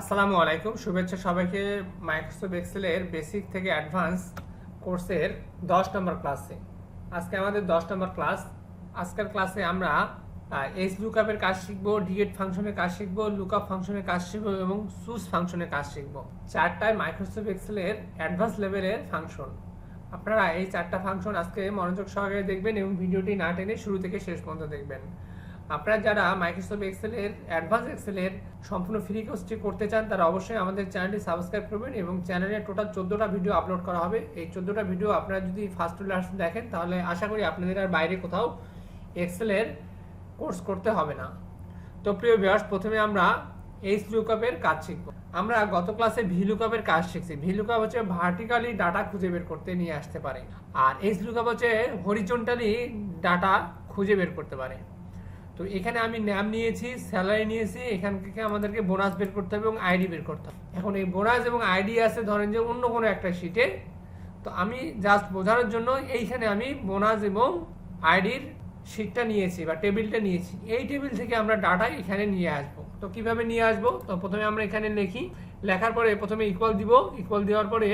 আসসালামু আলাইকুম। শুভেচ্ছা সবাইকে মাইক্রোসফট এক্সেলের বেসিক থেকে অ্যাডভান্স কোর্সের দশ নম্বর ক্লাসে আজকে আমাদের দশ নম্বর ক্লাস আজকের ক্লাসে আমরা এস লুকআপের কাজ শিখব ডিএড ফাংশনের কাজ শিখব লুকআপ ফাংশনের কাজ শিখব এবং সুস ফাংশনের কাজ শিখব। চারটায় মাইক্রোসফট এক্সেলের অ্যাডভান্স লেভেলের ফাংশন আপনারা এই চারটা ফাংশন আজকে মনোযোগ সহকারে দেখবেন এবং ভিডিওটি না টেনে শুরু থেকে শেষ পর্যন্ত দেখবেন। আপনারা যারা মাইক্রোসফট এক্সেলের অ্যাডভান্স এক্সেলের সম্পূর্ণ ফ্রি কোর্সটি করতে চান, তারা অবশ্যই আমাদের চ্যানেলটি সাবস্ক্রাইব করবেন এবং চ্যানেলে টোটাল চোদ্দোটা ভিডিও আপলোড করা হবে। এই চোদ্দোটা ভিডিও আপনারা যদি ফার্স্ট টু লাস্ট দেখেন, তাহলে আশা করি আপনাদের আর বাইরে কোথাও এক্সেলের কোর্স করতে হবে না। তো প্রিয় ভিউয়ার্স প্রথমে আমরা এইচ লুকআপের কাজ শিখব। আমরা গত ক্লাসে ভি লুকআপের কাজ শিখছি। ভি লুকআপ হচ্ছে ভার্টিক্যালি ডাটা খুঁজে বের করতে নিয়ে আসতে পারে। আর এইচ লুকআপ হচ্ছে হরিজন্টালি ডাটা খুঁজে বের করতে পারে। তো এখানে আমি নাম নিয়েছি স্যালারি নিয়েছি, এখান থেকে আমাদেরকে বোনাস বের করতে হবে এবং আইডি বের করতে হবে। এখন এই বোনাস এবং আইডি আছে, ধরেন যে অন্য কোনো একটা শিটে তো আমি জাস্ট বোঝানোর জন্য এইখানে আমি বোনাস এবং আইডির শিটটা নিয়েছি বা টেবিলটা নিয়েছি। এই টেবিল থেকে আমরা ডাটা এখানে নিয়ে আসব। তো কীভাবে নিয়ে আসব? তো প্রথমে আমরা এখানে লিখি, লেখার পরে প্রথমে ইকুয়াল দিব ইকুয়াল দেওয়ার পরে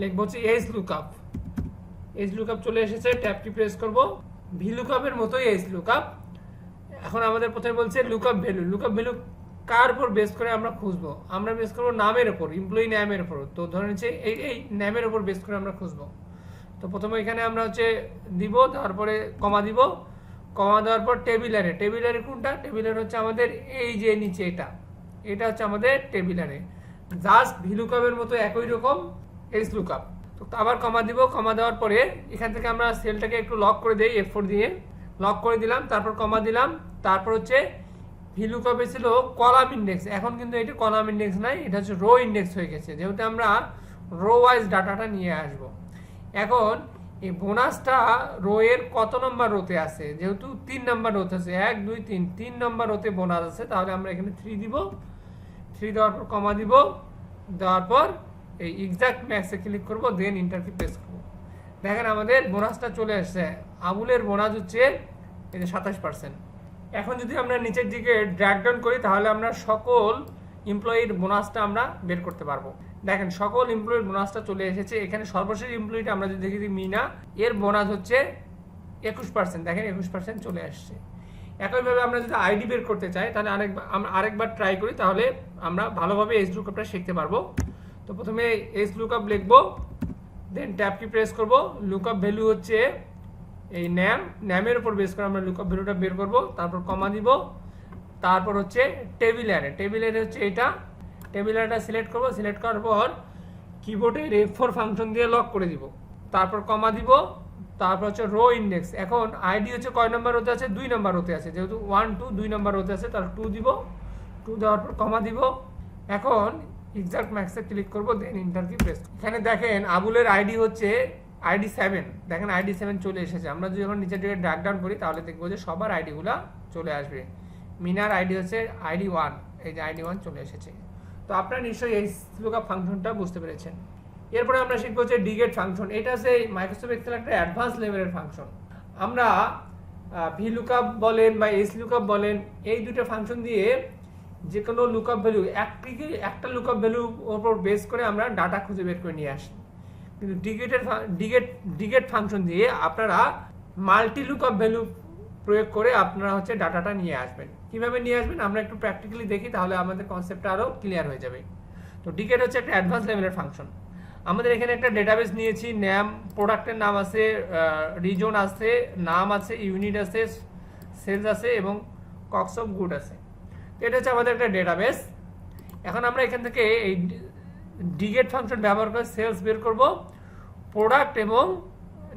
লিখব হচ্ছে এস লুকআপ এস লুকআপ চলে এসেছে ট্যাব কি প্রেস করব। ভি লুকআপের মতোই এস লুকআপ এখন আমাদের প্রথমে বলছে লুকআপ ভ্যালু লুকআপ ভ্যালু কার উপর বেস করে আমরা খুঁজবো? আমরা বেস করব নামের উপর এমপ্লয়ি নামের উপর। তো ধরে নিচ্ছে এই এই নামের উপর বেস করে আমরা খুঁজবো। তো প্রথমে এখানে আমরা হচ্ছে দিব, তারপরে কমা দিব। কমা দেওয়ার পর টেবিলারে টেবিলারে কোনটা? টেবিলারে হচ্ছে আমাদের এই যে নিচে এটা। এটা হচ্ছে আমাদের টেবিলারে জাস্ট ভি লুকআপের মতো একই রকম এস লুকআপ তো আবার কমা দিব কমা দেওয়ার পরে এখান থেকে আমরা সেলটাকে একটু লক করে দিই এফ ফোর দিয়ে। লক করে দিলাম, তারপর কমা দিলাম, তারপর হচ্ছে ভ্যালু কবে ছিল? কলাম ইন্ডেক্স এখন কিন্তু এটা কলাম ইন্ডেক্স নাই, এটা হচ্ছে রো ইন্ডেক্স হয়ে গেছে। যেহেতু আমরা রো ওয়াইজ ডাটাটা নিয়ে আসব। এখন এই বোনাসটা রো এর কত নম্বর রোতে আছে? যেহেতু তিন নম্বর রোতে আছে, এক, দুই, তিন তিন নম্বর রোতে বোনাস আছে, তাহলে আমরা এখানে থ্রি দিব। থ্রি দেওয়ার পর কমা দিব, দেওয়ার পর এই এক্সাক্ট ম্যাক্সে ক্লিক করব দেন ইন্টারভিউ প্রেস করব। দেখেন আমাদের বোনাসটা চলে আসছে আমুলের বোনাস হচ্ছে এই যে সাতাশ পার্সেন্ট এখন যদি আমরা নিচের দিকে ড্র্যাক ডাউন করি, তাহলে আমরা সকল এমপ্লয়ির বোনাসটা আমরা বের করতে পারব। দেখেন, সকল এমপ্লয়ির বোনাসটা চলে এসেছে। এখানে সর্বশেষ এমপ্লয়িটা আমরা যদি দেখি, মিনা, এর বোনাস হচ্ছে একুশ পার্সেন্ট দেখেন, একুশ পার্সেন্ট চলে আসছে একইভাবে আমরা যদি আইডি বের করতে চাই, তাহলে আরেকবার আমরা আরেকবার ট্রাই করি, তাহলে আমরা ভালোভাবে এস লুকআপটা শিখতে পারব। তো প্রথমে এস লুকআপ লিখব। দেন ট্যাব কি প্রেস করব। লুকআপ ভ্যালু হচ্ছে এই ন্যাম ন্যামের উপর বেস করে আমরা লুকআপ ভ্যালুটা বের করব, তারপর কমা দিব। তারপর হচ্ছে টেবিল অ্যারে টেবিল অ্যারে হচ্ছে এটা। টেবিল অ্যারেটা সিলেক্ট করব। সিলেক্ট করার পর কিবোর্ডের এফ ফাংশন দিয়ে লক করে দিব। তারপর কমা দিব। তারপর হচ্ছে রো ইন্ডেক্স এখন আইডি হচ্ছে কয় নম্বর হতে আছে? দুই নম্বর হতে আছে। যেহেতু ওয়ান টু দুই নম্বর হতে আছে তার টু দিব। টু দেওয়ার পর কমা দিব। এখন এক্সাক্ট ম্যাক্সে ক্লিক করব দেন ইন্টার কি প্রেস এখানে দেখেন, আবুলের আইডি হচ্ছে আইডি সেভেন দেখেন আইডি সেভেন চলে এসেছে। আমরা যদি এখন নিচের দিকে ড্রাগ ডাউন করি, তাহলে দেখব যে সবার আইডিগুলো চলে আসবে। মিনার আইডি হচ্ছে আইডি ওয়ান এই যে আইডি ওয়ান চলে এসেছে। তো আপনারা নিশ্চয়ই এই লুকআপ ফাংশনটা বুঝতে পেরেছেন। এরপরে আমরা শিখব হচ্ছে ডিগেট ফাংশন এটা হচ্ছে মাইক্রোসফট এক্সেল একটা অ্যাডভান্স লেভেলের ফাংশন আমরা ভি লুকআপ বলেন বা এস লুকআপ বলেন, এই দুটো ফাংশন দিয়ে যে কোনো লুক আপ ভ্যালু একটি একটা লুক আপ ভ্যালু ওপর বেস করে আমরা ডাটা খুঁজে বের করে নিয়ে আসি। কিন্তু ডিগেটের ডিগেট ডিগেট ফাংশন দিয়ে আপনারা মাল্টি লুকআপ ভ্যালু প্রয়োগ করে আপনারা হচ্ছে ডাটাটা নিয়ে আসবেন। কীভাবে নিয়ে আসবেন? আমরা একটু প্র্যাকটিক্যালি দেখি, তাহলে আমাদের কনসেপ্টটা আরও ক্লিয়ার হয়ে যাবে। তো ডিগেট হচ্ছে একটা অ্যাডভান্স লেভেলের ফাংশন আমাদের এখানে একটা ডেটাবেস নিয়েছি ন্যাম প্রোডাক্টের নাম আছে রিজন আছে, নাম আছে ইউনিট আছে সেলস আছে এবং কক্স অফ গুড আছে। এটা হচ্ছে আমাদের একটা ডেটাবেস এখন আমরা এখান থেকে এই ডিগেট ফাংশন ব্যবহার করে সেলস বের করব প্রোডাক্ট এবং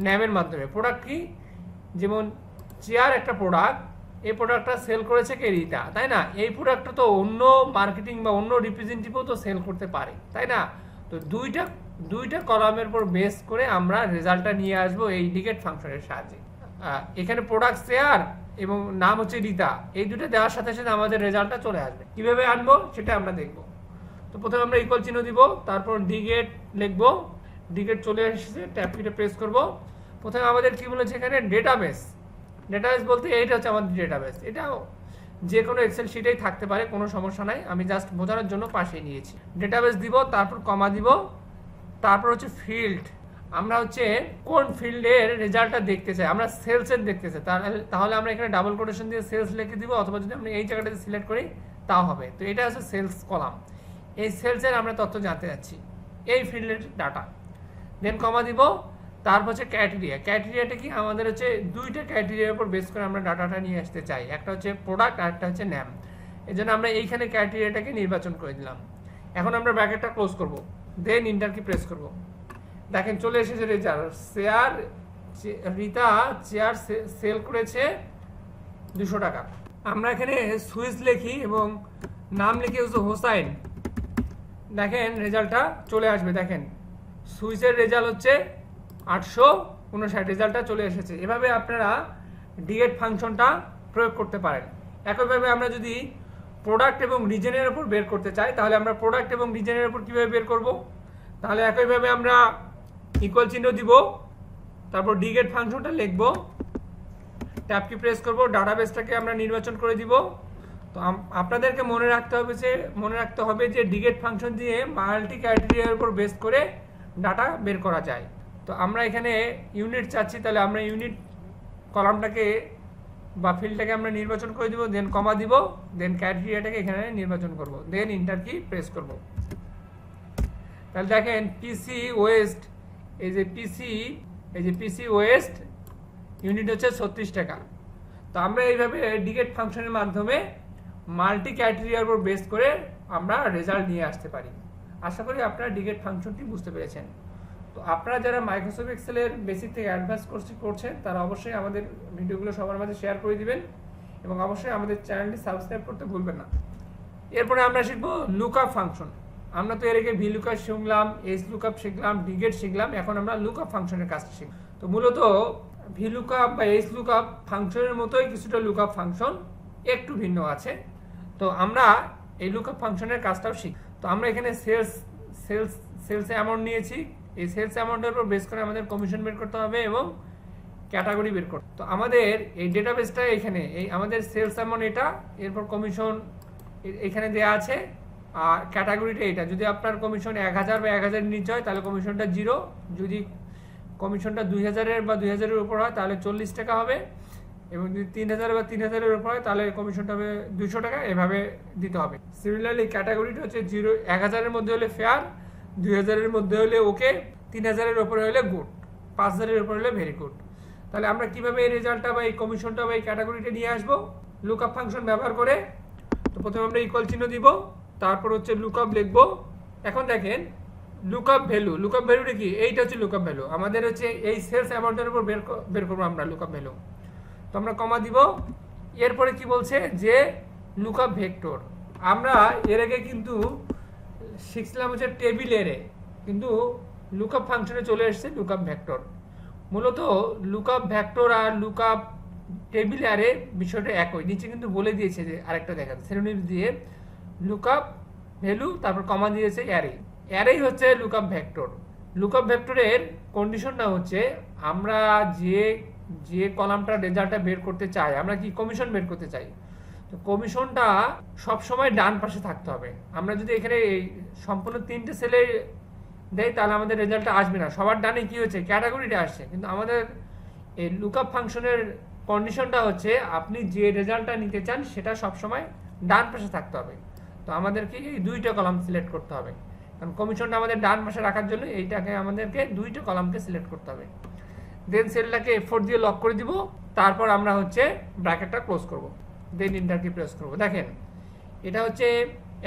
ন্যামের মাধ্যমে। প্রোডাক্ট কি? যেমন চেয়ার একটা প্রোডাক্ট এই প্রোডাক্টটা সেল করেছে কে? রিতা, তাই না? এই প্রোডাক্টটা তো অন্য মার্কেটিং বা অন্য রিপ্রেজেন্টেটিভও তো সেল করতে পারে, তাই না? তো দুইটা দুইটা কলামের উপর বেস করে আমরা রেজাল্টটা নিয়ে আসব এই ডিগেট ফাংশনের সাহায্যে। এখানে প্রোডাক্ট শেয়ার এবং নাম হচ্ছে রিতা এই দুটো দেওয়ার সাথে সাথে আমাদের রেজাল্টটা চলে আসবে। কীভাবে আনব সেটা আমরা দেখব। তো প্রথমে আমরা ইকুয়াল চিহ্ন দিব, তারপর ডিগেট লিখব। ডিগেট চলে এসেছে ট্যাপ প্রেস করব। প্রথমে আমাদের কী বলেছে এখানে? ডেটাবেস ডেটাবেস বলতে এইটা হচ্ছে আমাদের ডেটাবেস এটাও যে কোনো এক্সেল শিটেই থাকতে পারে, কোনো সমস্যা নাই। আমি জাস্ট বোঝানোর জন্য পাশে নিয়েছি। ডেটাবেস দিব, তারপর কমা দিব, তারপর হচ্ছে ফিল্ড আমরা হচ্ছে কোন ফিল্ডের রেজাল্টটা দেখতে চাই, আমরা সেলসের দেখতে চাই। তাহলে তাহলে আমরা এখানে ডাবল কোটেশন দিয়ে সেলস লিখে দিব, অথবা যদি আমরা এই জায়গাটাতে সিলেক্ট করি, তাও হবে। তো এটা হচ্ছে সেলস কলাম। এই সেলসের আমরা তথ্য জানতে যাচ্ছি। এই ফিল্ডের ডাটা। দেন কমা দিব, তারপর হচ্ছে ক্রাইটেরিয়া ক্রাইটেরিয়াটা কি? আমাদের হচ্ছে দুইটা ক্রাইটেরিয়ার উপর বেস করে আমরা ডাটাটা নিয়ে আসতে চাই। একটা হচ্ছে প্রোডাক্ট আর একটা হচ্ছে ন্যাম এই জন্য আমরা এইখানে ক্রাইটেরিয়াটাকে নির্বাচন করে দিলাম। এখন আমরা ব্র্যাকেটটা ক্লোজ করব। দেন ইন্টার কি প্রেস করব। দেখেন, চলে এসেছে result share Rita chair sell করেছে দুশো টাকা। আমরা এখানে সুইচ লিখি এবং নাম লিখে হচ্ছে হোসাইন। দেখেন, রেজাল্টটা চলে আসবে। দেখেন, সুইচের রেজাল্ট হচ্ছে আটশো উনষাট। রেজাল্টটা চলে এসেছে। এভাবে আপনারা ডিএড ফাংশনটা প্রয়োগ করতে পারেন। একইভাবে আমরা যদি প্রোডাক্ট এবং রিজনের উপর বের করতে চাই, তাহলে আমরা প্রোডাক্ট এবং রিজনের উপর কীভাবে বের করব? তাহলে একইভাবে আমরা ইকুয়াল চিহ্ন দিব, তারপর ডিগেট ফাংশনটা লিখব ট্যাপ কি প্রেস করব ডাটাবেসটাকে আমরা নির্বাচন করে দিব। তো আপনাদেরকে মনে রাখতে হবে যে, মনে রাখতে হবে যে ডিগেট ফাংশন দিয়ে মাল্টি ক্রাইটেরিয়ার উপর বেস করে ডাটা বের করা যায়। তো আমরা এখানে ইউনিট চাচ্ছি, তাহলে আমরা ইউনিট কলামটাকে বা ফিল্ডটাকে আমরা নির্বাচন করে দিব দেন কমা দিব দেন ক্রাইটেরিয়াটাকে এখানে নির্বাচন করব দেন ইন্টার কি প্রেস করব। তাহলে দেখেন পিসি ওয়েস্ট এই যে পিসি এই যে পিসি ওয়েস্ট ইউনিট হচ্ছে ছত্রিশ টাকা। তো আমরা এইভাবে ডিগেট ফাংশনের মাধ্যমে মাল্টি ক্রাইটেরিয়ার উপর বেস করে আমরা রেজাল্ট নিয়ে আসতে পারি। আশা করি আপনারা ডিগেট ফাংশনটি বুঝতে পেরেছেন। তো আপনারা যারা মাইক্রোসফট এক্সেলের বেসিক থেকে অ্যাডভান্স কোর্স করছেন, তারা অবশ্যই আমাদের ভিডিওগুলো সবার মাঝে শেয়ার করে দিবেন এবং অবশ্যই আমাদের চ্যানেলটি সাবস্ক্রাইব করতে ভুলবেন না। এরপরে আমরা শিখব লুকআপ ফাংশন আমরা তো এর আগে ভি লুকআপ শিখলাম এস লুকআপ শিখলাম ডিগেট শিখলাম, এখন আমরা লুকআপ ফাংশনের কাজ শিখব। তো মূলত ভি লুকআপ বা এস লুকআপ ফাংশনের মতোই কিছুটা লুকআপ ফাংশন একটু ভিন্ন আছে। তো আমরা এই লুকআপ ফাংশনের কাজটাও শিখ তো আমরা এখানে সেলস সেলস সেলস অ্যামাউন্ট নিয়েছি। এই সেলস অ্যামাউন্টের উপর বেস করে আমাদের কমিশন বের করতে হবে এবং ক্যাটাগরি বের করতে তো আমাদের এই ডেটাবেসটা এখানে, এই আমাদের সেলস অ্যামাউন্ট এটা, এরপর কমিশন এখানে দেয়া আছে। আর ক্যাটাগরিটা এটা। যদি আপনার কমিশন এক হাজার বা এক হাজার নিচে হয়, তাহলে কমিশনটা জিরো যদি কমিশনটা দুই হাজারের বা দুই হাজারের উপর হয়, তাহলে চল্লিশ টাকা হবে। এবং যদি তিন হাজার বা তিন হাজারের উপর হয়, তাহলে কমিশনটা হবে দুশো টাকা। এভাবে দিতে হবে। সিমিলারলি ক্যাটাগরিটা হচ্ছে জিরো এক হাজারের মধ্যে হলে ফেয়ার দুই হাজারের মধ্যে হলে ওকে তিন হাজারের উপরে হলে গুড পাঁচ হাজারের উপরে হলে ভেরি গুড তাহলে আমরা কীভাবে এই রেজাল্টটা বা এই কমিশনটা বা এই ক্যাটাগরিটা নিয়ে আসব? লুক আপ ফাংশন ব্যবহার করে। তো প্রথমে আমরা ইকুয়াল চিহ্ন দিব। তারপর হচ্ছে লুকআপ লিখব এখন দেখেন লুকআপ ভ্যালু লুকআপ ভ্যালুটা কি এইটা হচ্ছে লুকআপ ভ্যালু আমাদের হচ্ছে এই সেলস অ্যামাউন্টের উপর বের বের করব আমরা লুকআপ ভ্যালু তো আমরা কমা দিব এরপরে কি বলছে যে লুকআপ ভেক্টর আমরা এর আগে কিন্তু শিখছিলাম হচ্ছে টেবিল এরে কিন্তু লুকআপ ফাংশনে চলে এসেছে লুকআপ ভেক্টর মূলত লুকআপ ভেক্টর আর লুকআপ টেবিল আরে বিষয়টা একই নিচে কিন্তু বলে দিয়েছে যে আরেকটা দেখেন শ্রেণির দিয়ে লুকআপ ভ্যালু তারপর কমা দিয়েছে অ্যারে অ্যারেই হচ্ছে লুকআপ ভেক্টর লুকআপ ভেক্টরের কন্ডিশনটা হচ্ছে আমরা যে যে কলামটা রেজাল্টটা বের করতে চাই, আমরা কি কমিশন বের করতে চাই? তো কমিশনটা সবসময় ডান পাশে থাকতে হবে। আমরা যদি এখানে সম্পূর্ণ তিনটে সেলে দেয় তাহলে আমাদের রেজাল্টটা আসবে না। সবার ডানে কি হচ্ছে ক্যাটাগরিটা আসছে। কিন্তু আমাদের এই লুকআপ ফাংশনের কন্ডিশনটা হচ্ছে আপনি যে রেজাল্টটা নিতে চান, সেটা সবসময় ডান পাশে থাকতে হবে। তো আমাদেরকে এই দুইটা কলাম সিলেক্ট করতে হবে। কারণ কমিশনটা আমাদের ডান পাশে রাখার জন্য এইটাকে আমাদেরকে দুইটা কলামকে সিলেক্ট করতে হবে। দেন সেলটাকে এফোর দিয়ে লক করে দিব, তারপর আমরা হচ্ছে ব্র্যাকেটটা ক্লোজ করব। দেন ইন্টারকি প্রেস করব। দেখেন, এটা হচ্ছে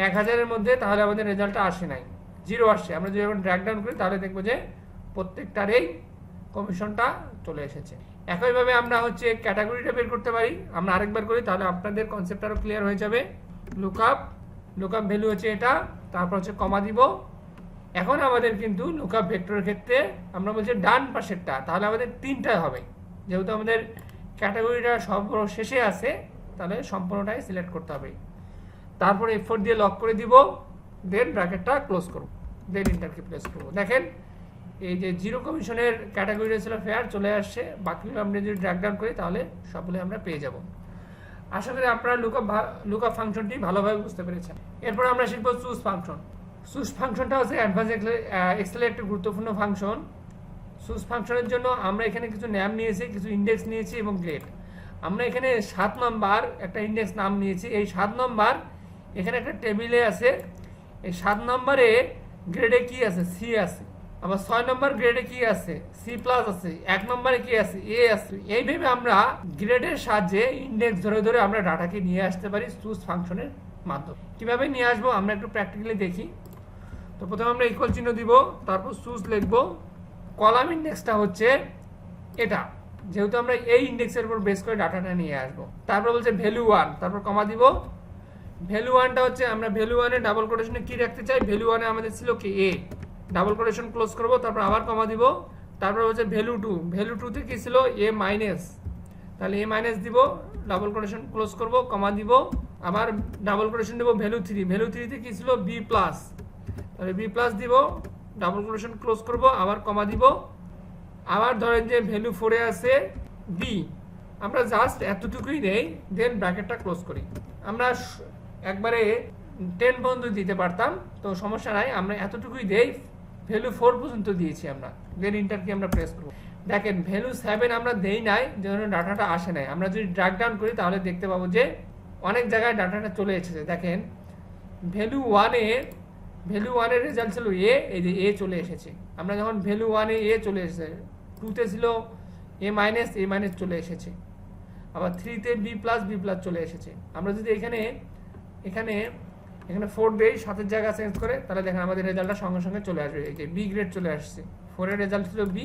এক হাজারের মধ্যে তাহলে আমাদের রেজাল্টটা আসে নাই। জিরো আসছে। আমরা যদি এখন ড্র্যাক ডাউন করি, তাহলে দেখব যে প্রত্যেকটারেই কমিশনটা চলে এসেছে। একইভাবে আমরা হচ্ছে ক্যাটাগরিটা বের করতে পারি। আমরা আরেকবার করি, তাহলে আপনাদের কনসেপ্ট আরও ক্লিয়ার হয়ে যাবে। লুকআপ লুকআপ ভ্যালু হচ্ছে এটা, তারপর হচ্ছে কমা দিব। এখন আমাদের কিন্তু লুকআপ ভেক্টরের ক্ষেত্রে আমরা বলছি ডান পাশেরটা, তাহলে আমাদের তিনটা হবে। যেহেতু আমাদের ক্যাটাগরিটা সব শেষে আছে, তাহলে সম্পূর্ণটাই সিলেক্ট করতে হবে। তারপরে এফোর দিয়ে লক করে দিব দেন ব্র্যাকেটটা ক্লোজ করব দেন ইন্টারকে প্রেস করব। দেখেন, এই যে জিরো কমিশনের ক্যাটাগরি ছিল ফেয়ার চলে আসছে। বাকিগুলো আমরা যদি ড্র্যাক ডাউন করি, তাহলে সবগুলো আমরা পেয়ে যাব। আশা করি আপনারা লুকআপ লুকআপ ফাংশনটি ভালোভাবে বুঝতে পেরেছেন। এরপর আমরা শিখব চুজ ফাংশন চুজ ফাংশনটা হচ্ছে অ্যাডভান্স এক্সেলের একটি গুরুত্বপূর্ণ ফাংশন চুজ ফাংশনের জন্য আমরা এখানে কিছু নাম নিয়েছি, কিছু ইন্ডেক্স নিয়েছি এবং গ্রেড আমরা এখানে সাত নম্বর একটা ইন্ডেক্স নাম নিয়েছি। এই সাত নম্বর এখানে একটা টেবিলে আছে। এই সাত নম্বরে গ্রেডে কি আছে? সি আছে। আবার ছয় নম্বর গ্রেডে কি আছে? সি প্লাস আছে, এক নম্বরে কি আছে? এ আছে। এইভাবে আমরা গ্রেডের সাহায্যে ইন্ডেক্স ধরে ধরে আমরা ডাটাকে নিয়ে আসতে পারি চুজ ফাংশনের মাধ্যমে। কীভাবে নিয়ে আসব? আমরা একটু প্র্যাকটিক্যালি দেখি। তো প্রথমে আমরা ইকুয়াল চিহ্ন দিব, তারপর চুজ লিখব। কলাম ইন্ডেক্সটা হচ্ছে এটা। যেহেতু আমরা এই ইন্ডেক্সের উপর বেস করে ডাটাটা নিয়ে আসব। তারপর বলছে ভ্যালু ওয়ান তারপর কমা দিব। ভ্যালু ওয়ানটা হচ্ছে আমরা ভ্যালু ওয়ানে ডাবল কোটেশনে কি রাখতে চাই? ভ্যালু ওয়ানে আমাদের ছিল কি? এ ডাবল কোটেশন ক্লোজ করব, তারপর আবার কমা দিব। তারপর হচ্ছে ভ্যালু টু ভ্যালু টুতে কী ছিল? এ মাইনাস তাহলে এ মাইনাস দিব ডাবল কোটেশন ক্লোজ করব কমা দিব, আবার ডাবল কোটেশন দিব ভ্যালু থ্রি ভ্যালু থ্রিতে কী ছিল? বি প্লাস তাহলে বি প্লাস দিব ডাবল কোটেশন ক্লোজ করব, আবার কমা দিব, আবার ধরেন যে ভ্যালু ফোরে আছে বি আমরা জাস্ট এতটুকুই নেই দেন ব্র্যাকেটটা ক্লোজ করি। আমরা একবারে টেন পর্যন্ত দিতে পারতাম, তো সমস্যা নাই, আমরা এতটুকুই দেই। ভ্যালু ফোর পর্যন্ত দিয়েছি আমরা। দেন ইন্টার কি আমরা প্রেস করব। দেখেন, ভ্যালু সেভেন আমরা দেই নাই যেন ডাটাটা আসে নাই। আমরা যদি ড্রাগ ডাউন করি, তাহলে দেখতে পাবো যে অনেক জায়গায় ডাটাটা চলে এসেছে। দেখেন, ভ্যালু ওয়ানে ভ্যালু ওয়ানের রেজাল্ট ছিল এ এই যে এ চলে এসেছে। আমরা যখন ভ্যালু ওয়ানে এ চলে এসেছে টুতে ছিল এ মাইনাস এ মাইনাস চলে এসেছে। আবার থ্রিতে বি প্লাস বি প্লাস চলে এসেছে। আমরা যদি এখানে এখানে এখানে ফোর দেই সাতের জায়গা চেঞ্জ করে, তাহলে দেখেন আমাদের রেজাল্টটা সঙ্গে সঙ্গে চলে আসবে। এই যে বি গ্রেড চলে আসছে। ফোরের রেজাল্ট ছিল বি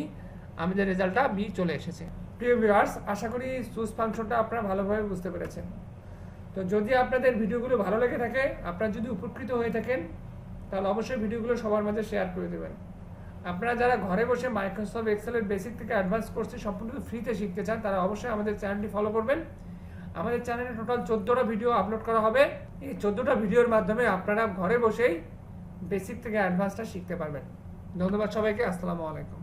আমাদের রেজাল্টটা বি চলে এসেছে। প্রিয় ভিউয়ার্স আশা করি চুজ ফাংশনটা আপনারা ভালোভাবে বুঝতে পেরেছেন। তো যদি আপনাদের ভিডিওগুলো ভালো লেগে থাকে, আপনারা যদি উপকৃত হয়ে থাকেন, তাহলে অবশ্যই ভিডিওগুলো সবার মাঝে শেয়ার করে দেবেন। আপনারা যারা ঘরে বসে মাইক্রোসফট এক্সেলের বেসিক থেকে অ্যাডভান্স কোর্সটি সম্পূর্ণ ফ্রিতে শিখতে চান, তারা অবশ্যই আমাদের চ্যানেলটি ফলো করবেন। আমাদের চ্যানেলে টোটাল চোদ্দোটা ভিডিও আপলোড করা হবে। এই চোদ্দোটা ভিডিওর মাধ্যমে আপনারা ঘরে বসেই বেসিক থেকে অ্যাডভান্সটা শিখতে পারবেন। ধন্যবাদ সবাইকে, আসসালামু আলাইকুম।